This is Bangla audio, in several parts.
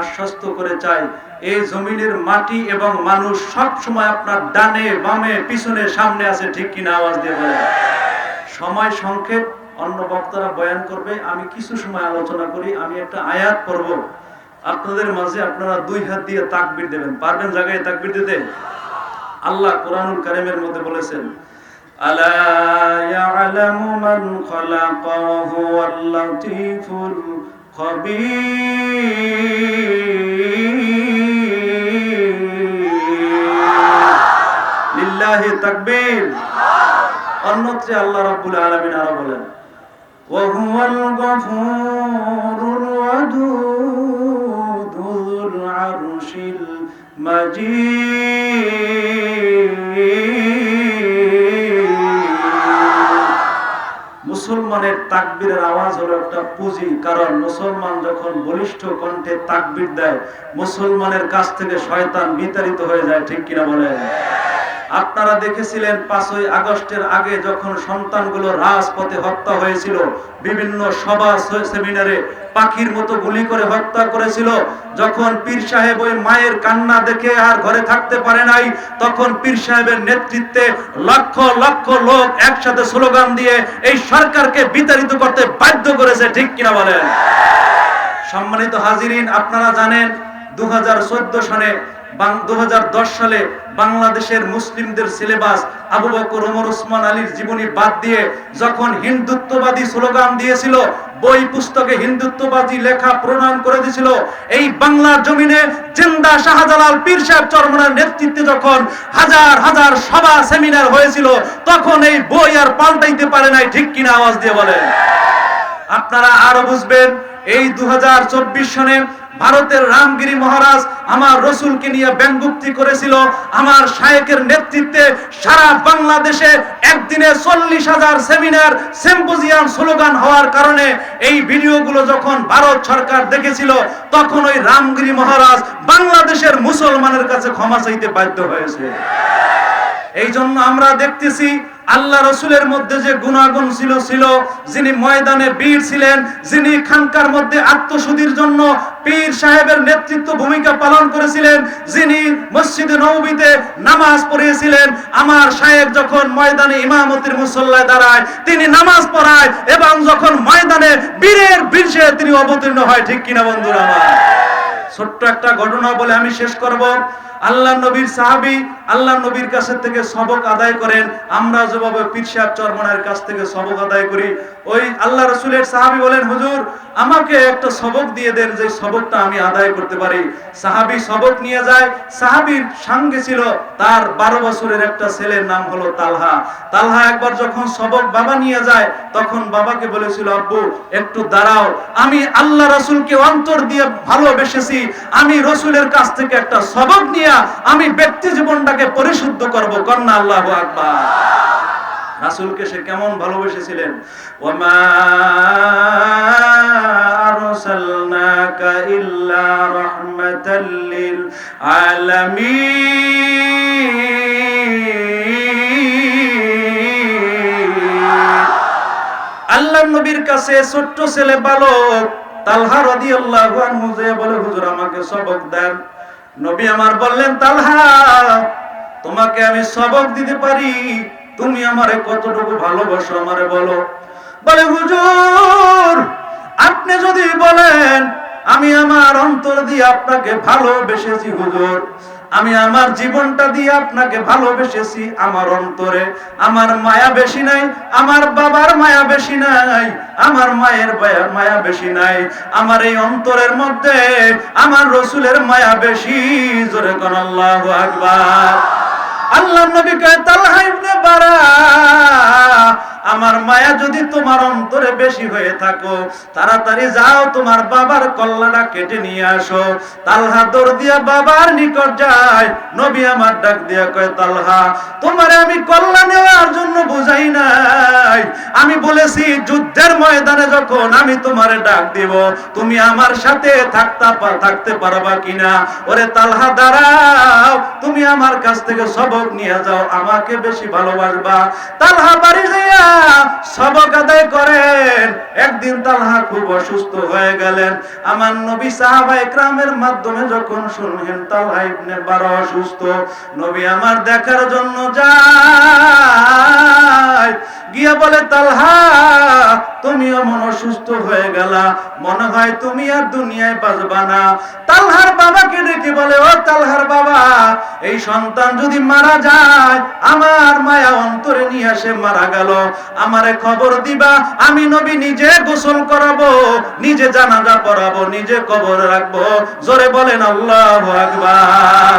আশ্বস্ত করে চাই। এই জমিনের মাটি এবং মানুষ সব সময় আপনার ডানে, বামে, পিছনে, সামনে আছে, ঠিক কিনা আওয়াজ দিয়ে সময় সংক্ষেপ, অন্য বক্তারা বয়ান করবে, আমি কিছু সময় আলোচনা করি, আমি একটা আয়াত পড়ব। আপনাদের মাঝে আপনারা দুই হাত দিয়ে তাকবির দেবেন। পারবেন জায়গায় তাকবির দিতে? আল্লাহ কোরআনুল কারিমের মধ্যে বলেছেন, আলা ইয়ালামু মান খালাকা ওয়া লিল্লাহি তাকবীর। অন্যত্রে আল্লাহ রাব্বুল আলামিন আরও বলেন হুয়াল গফুরুর ওয়াদুদ যুল আরশিল মুসলমানের তাকবীরের আওয়াজ হলো একটা পুঁজি, কারণ মুসলমান যখন বলিষ্ঠ কণ্ঠে তাকবীর দেয়, মুসলমানের কাছ থেকে শয়তান বিতাড়িত হয়ে যায়, ঠিক কিনা বলেন? আপনারা দেখেছিলেন পাঁচই আগস্টের আগে যখন সন্তানগুলো রাজপথে হত্যা হয়েছিল, বিভিন্ন সভা সেমিনারে পাখির মতো গুলি করে হত্যা করেছিল, যখন পীর সাহেব ওই মায়ের কান্না দেখে আর ঘরে থাকতে পারে নাই, তখন পীর সাহেবের নেতৃত্বে লক্ষ লক্ষ লোক একসাথে স্লোগান দিয়ে এই সরকারকে বিতাড়িত করতে বাধ্য করেছে, ঠিক কিনা বলেন? সম্মানিত হাজিরিন, আপনারা জানেন দু সালে দু সালে বাংলাদেশের মুসলিমদের syllabus Abu Bakr, Omar, Osman, আলীর জীবনী বাদ দিয়ে যখন হিন্দুত্ববাদী স্লোগান দিয়েছিল, বই পুস্তকে হিন্দুত্ববাদী লেখা প্রণয়ন করে দিয়েছিল, এই বাংলার জমিনে জিন্দা শাহজালাল পীর সাহেব চরমনার নেতৃত্বে যখন হাজার হাজার সভা, সেমিনার হয়েছিল, তখন এই বই আর পাল্টাইতে পারে নাই, ঠিক কিনা আওয়াজ দিয়ে বলেন। আপনারা আরও বুঝবেন এই দু সনে ভারতের রামগিরি মহারাজ আমার রসুলকে নিয়ে ব্যঙ্গুক্তি করেছিল। আমার শায়েকের নেতৃত্বে সারা বাংলাদেশে একদিনে চল্লিশ হাজার সেমিনার, সেম্পোজিয়াম স্লোগান হওয়ার কারণে এই ভিডিওগুলো যখন ভারত সরকার দেখেছিল, তখন ওই রামগিরি মহারাজ বাংলাদেশের মুসলমানের কাছে ক্ষমা চাইতে বাধ্য হয়েছে। এই জন্য আমরা দেখতেছি আল্লাহ রসুলের মধ্যে যে গুণাগুণ ছিল ছিল যিনি ময়দানে বীর ছিলেন, যিনি খানকার মধ্যে আত্মশুদ্ধির জন্য পীর সাহেবের নেতৃত্ব ভূমিকা পালন করেছিলেন, যিনি মসজিদে নবীতে নামাজ পড়িয়েছিলেন, আমার সাহেব যখন ময়দানে ইমামতির মুসল্লায় দাঁড়ায়, তিনি নামাজ পড়ায় এবং যখন ময়দানে বীরের বীরসে তিনি অবতীর্ণ হয়, ঠিক কিনা বন্ধুরা আমার? ছোট্ট একটা ঘটনা বলে আমি শেষ করব। আল্লাহ নবীর সাহাবি আল্লাহ নবীর কাছে থেকে সবক আদায় করেন। আমরা যেভাবে পীর সাহেব চরমনের কাছ থেকে সবক আদায় করি, ওই আল্লাহ রসুলের সাহাবি বলেন, হুজুর, আমাকে একটা সবক দিয়ে দেন যে সবকটা আমি আদায় করতে পারি। সাহাবি সবক নিয়ে যায়। সাহাবির সঙ্গে ছিল তার বারো বছরের একটা ছেলের নাম হলো তালহা। তালহা একবার যখন সবক বাবা নিয়ে যায়, তখন বাবাকে বলেছিল, আব্বু, একটু দাঁড়াও। আমি আল্লাহ রসুলকে অন্তর দিয়ে ভালোবেসেছি। আমি রসুলের কাছ থেকে একটা সবক নিয়ে আমি ব্যক্তি জীবনটাকে পরিশুদ্ধ করব। কন্যা আল্লাহ আকবার। রাসূলকে সে কেমন ভালোবেসেছিলেন? ওমা আরসালনাকা আল্লাহ নবীর কাছে ছোট্ট ছেলে বালক তালহা রাদিয়াল্লাহু আনহু যে বলে, হুজুর, আমাকে সবক দেন। নবী আমার বললেন, তালহা, তোমাকে আমি সবক দিতে পারি। তুমি আমারে কতটুকু ভালোবাসো আমারে বলো। বলে, হুজুর, আপনি যদি বলেন, আমি আমার অন্তর দিয়ে আপনাকে ভালোবেসেছি, হুজুর। আমি আমার জীবনটা দিয়ে আপনাকে ভালোবেসেছি আমার অন্তরে। আমার মায়া বেশি নাই, আমার বাবার মায়া বেশি নাই, আমার মায়ের মায়া বেশি নাই। আমার এই অন্তরের মধ্যে আমার রসুলের মায়া বেশি। জোরে কোন আল্লাহ আকবার। আল্লাহ নবী কয় তালহা ইবনে বারা আমার মায়া যদি তোমার অন্তরে বেশি হয়ে থাকো, তাড়াতাড়ি যাও, তোমার বাবার কল্লাটা কেটে নিয়ে আসো। তালহা দৌড় দিয়া বাবার নিকট যায়, নবী আমার ডাক দিয়া কয়, তালহা, তোমারে আমি কল্লা নেওয়ার জন্য বুঝাই নাই। আমি বলেছি, যুদ্ধের ময়দানে যখন আমি তোমারে ডাক দিব, তুমি আমার সাথে থাকতে থাকতে পারবা কিনা? ওরে তালহা, দাঁড়াও, তুমি আমার কাছ থেকে সবক নিয়ে যাও, আমাকে বেশি ভালোবাসবা। তালহা বাড়ি যাইয়া আমার নবী সাহাবা একরামের মাধ্যমে যখন শুনলেন তালহা অসুস্থ। নবী আমার দেখার জন্য যায়। গিয়ে বলে তালহা তুমি এমন অসুস্থ হয়ে গেলা। মনে হয় তুমি আর দুনিয়ায় বাঁচবা না। তালহার বাবাকে ডেকে বলে, ও তালহার বাবা, এই সন্তান যদি মারা যায়, আমার মায়া অন্তরে নিয়ে আসে মারা গেল। আমারে খবর দিবা, আমি নবী নিজে গোসল করাবো, নিজে জানাজা পড়াবো, নিজে কবর রাখব। জোরে বলেন, আল্লাহ আকবার।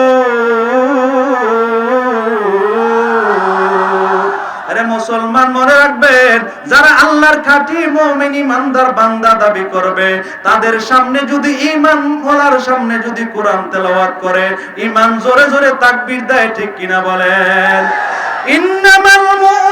মুসলমান মনে রাখবেন, যারা আল্লাহর খাঁটি মমিন ইমানদার বান্দা দাবি করবে, তাদের সামনে যদি ইমান বলার সামনে যদি কোরআন তেলাওয়াত করে ইমান জোরে জোরে তাকবির দেয় ঠিক কিনা বলেন? ইন্নামাল মুমিন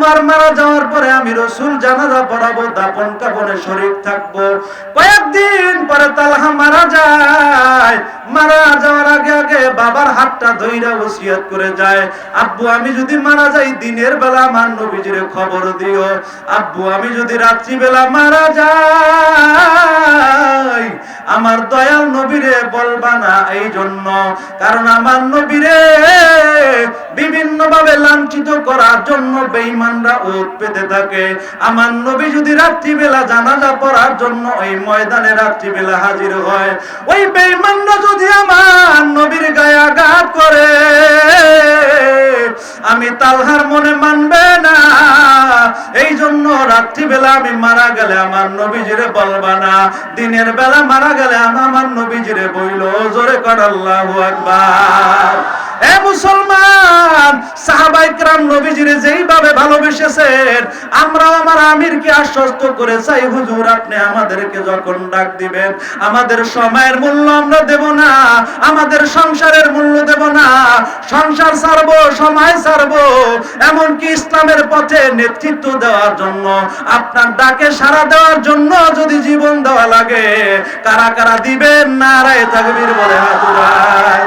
তোমার মারা যাওয়ার পরে আমি রসুল জানাজা পড়াবো, দাপন কাপনে শরীর থাকব। কয়েকদিন পরে তালহা মারা যায়। মারা যাওয়ার আগে আগে বাবার হাতটা ধইরা ওসিয়াত করে যায়। আব্বু, আমি যদি মারা যাই, দিনের বেলা আমার নবীজিরে খবর দিও। আব্বু, আমি যদি রাত্রি বেলা মারা যাই, আমার দয়াল নবীরে বলবা না এই জন্য কারণ আমার নবীরে বিভিন্ন ভাবে লাঞ্ছিত করার জন্য বেঈমানরা ওত পেতে থাকে। আমার নবী যদি রাত্রিবেলা জানাজা পড়ার জন্য ওই ময়দানে রাত্রিবেলা হাজির হয়, ওই বেঈমানরা যদি আমার নবীর গায়ে আঘাত করে, আমি তালহার মনে মানবে না। এই জন্য রাত্রিবেলা আমি মারা গেলে আমার নবীজিরে বলবা না। দিনের বেলা মারা গেলে আমি আমার নবীজিরে বইল জোরে কর আল্লাহু আকবার। এ মুসলমান আমার নবীজির যেইভাবে ভালোবেসেছেন, আমরা আমার আমিরকে আশ্বস্ত করে চাই, হুজুর, আপনি আমাদেরকে যখন ডাক দিবেন, আমাদের সময়ের মূল্য আমরা দেব না, আমাদের সংসারের মূল্য দেব না, সংসার ছাড়বো, সময় ছাড়বো, এমনকি ইসলামের পথে নেতৃত্ব দেওয়ার জন্য, আপনার ডাকে সারা দেওয়ার জন্য যদি জীবন দেওয়া লাগে, কারা কারা দিবেন না রায় তাকবীর বলে হাত হাতুরায়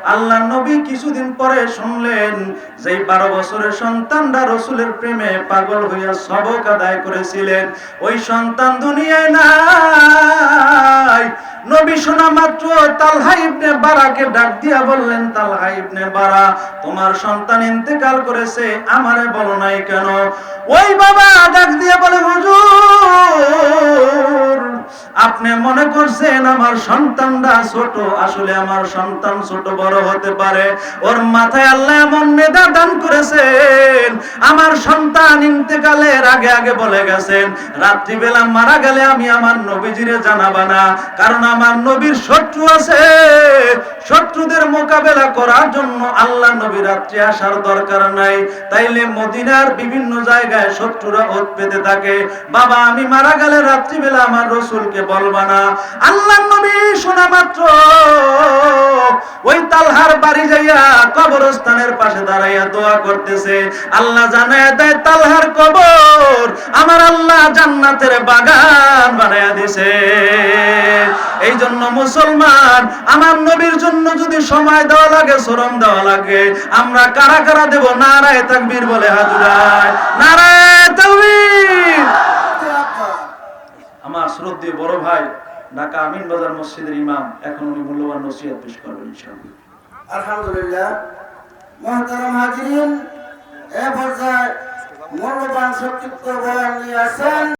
আল্লাহ নবী কিছুদিন পরে শুনলেন যে বারো বছরের সন্তানরা রসুলের প্রেমে পাগল হইয়া সবক আদায় করেছিলেন, ওই সন্তান দুনিয়ায় নাই। নবী শোনা মাত্র তালহা ইবনে বারাকে ডাক দিয়া বললেন, তালহা ইবনে বারা, তোমার সন্তান ইন্তেকাল করেছে, আমারে বলো নাই কেন? ওই বাবা ডাক দিয়া বলে, হুজুর আপনি মনে করছেন আমার সন্তানটা ছোট? আসলে আমার সন্তান ছোট বড় হতে পারে। ওর মাথায় আল্লাহ এমন মেধা দান করেছেন। আমার সন্তান ইন্তেকালের আগে আগে বলে গেছেন, রাত্রিবেলা মারা গেলে আমি আমার নবীজিরে জানাবা না কারণ আমার নবীর শত্রু আছে। শত্রুদের মোকাবেলা করার জন্য আল্লাহ নবী রাত্রি আসার দরকার নাই। তাইলে মদিনার বিভিন্ন জায়গায় শত্রুরা ওত পেতে থাকে। বাবা, আমি মারা গেলে রাত্রিবেলা আমার রসুলকে বলবা না। আল্লাহ নবী শোনা মাত্র। ওই তালহার বাড়ি যাইয়া কবরস্থানের পাশে দাঁড়াইয়া দোয়া করতেছে। আল্লাহ জানায় দেয়, তালহার কবর আমার আল্লাহ জান্নাতের বাগান বানায়া দিছে। এই জন্য মুসলমান, আমার নবীর জন্য যদি সময় দেওয়া লাগে, শ্রম দেওয়া লাগে, আমরা কারা কারা দেব? নারায় তাকবীর বলে হাজুরায় নারায় তাকবীর আমার শ্রদ্ধেয় বড় ভাই ঢাকা আমিন বাজার মসজিদের ইমাম, এখন উনি মূল্যবান নসিহত পেশ করবেন আলহামদুলিল্লাহ এ পর্যায়ে মূল্যবান বয়ান নিয়ে আসেন।